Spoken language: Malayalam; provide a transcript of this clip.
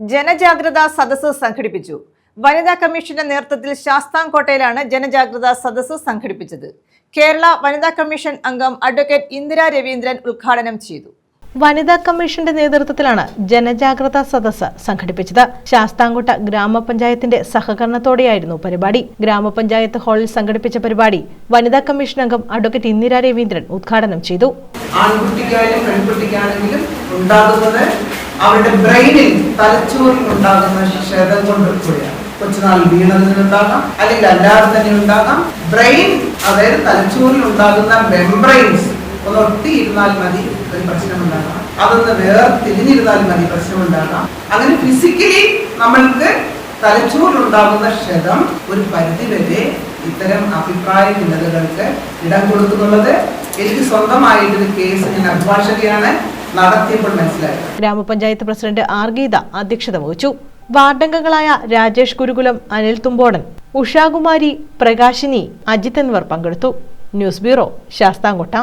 ജനജാഗ്രതാ സദസ്സ് സംഘടിപ്പിച്ചു. വനിതാ കമ്മീഷന്റെ നേതൃത്വത്തിൽ ശാസ്താംകോട്ടയിലാണ് ജനജാഗ്രതാ സദസ്സ് സംഘടിപ്പിച്ചത്. കേരള വനിതാ കമ്മീഷൻ അംഗം അഡ്വക്കേറ്റ് ഇന്ദിര രവീന്ദ്രൻ ഉദ്ഘാടനം ചെയ്തു. വനിതാ കമ്മീഷന്റെ നേതൃത്വത്തിലാണ് ജനജാഗ്രതാ സദസ്സ് സംഘടിപ്പിച്ചത്. ശാസ്താംകോട്ട ഗ്രാമപഞ്ചായത്തിന്റെ സഹകരണത്തോടെയായിരുന്നു പരിപാടി. ഗ്രാമപഞ്ചായത്ത് ഹാളിൽ സംഘടിപ്പിച്ച പരിപാടി വനിതാ കമ്മീഷൻ അംഗം അഡ്വക്കേറ്റ് ഇന്ദിര രവീന്ദ്രൻ ഉദ്ഘാടനം ചെയ്തു. ആൺകുട്ടിക്കായാലും പെൺകുട്ടിക്കാണെങ്കിലും ഉണ്ടാകുന്നത് അവരുടെ ബ്രെയിനിൽ തലച്ചോറിൽ ഉണ്ടാകുന്ന ക്ഷതം കൊണ്ട് കൂടിയാണ് കൊച്ചുനാൾ വീണതിൽ ഉണ്ടാകാം അല്ലെങ്കിൽ അല്ലാതെ തന്നെ ഉണ്ടാകാം ബ്രെയിൻ അതായത് തലച്ചോറിൽ ഉണ്ടാകുന്ന മെംബ്രെയിൻസ് ഒന്ന് ഒട്ടിയിരുന്നാൽ മതി ഒരു പ്രശ്നം പ്രശ്നമുണ്ടാകാം. അതൊന്ന് വേർതിരിഞ്ഞിരുന്നാൽ മതി പ്രശ്നം പ്രശ്നമുണ്ടാകാം. അങ്ങനെ ഫിസിക്കലി നമ്മൾക്ക് തലച്ചോറിൽ ഉണ്ടാകുന്ന ക്ഷതം ഒരു പരിധിവരെ ഇത്തരം അഭിപ്രായ ഭിന്നതകൾക്ക് ഇടം കൊടുക്കുന്നുള്ളത്. എനിക്ക് സ്വന്തമായിട്ടൊരു കേസ് ഞാൻ അഭിഭാഷകയാണ്. നടത്തിയപ്പോൾ മനസ്സിലായത് ഗ്രാമപഞ്ചായത്ത് പ്രസിഡന്റ് ആർ ഗീത അധ്യക്ഷത വഹിച്ചു. വാർഡംഗങ്ങളായ രാജേഷ് ഗുരുകുലം അനിൽ തുമ്പോടൻ ഉഷാകുമാരി പ്രകാശിനി അജിത് എന്നിവർ പങ്കെടുത്തു. News bureau Sasthamkotta.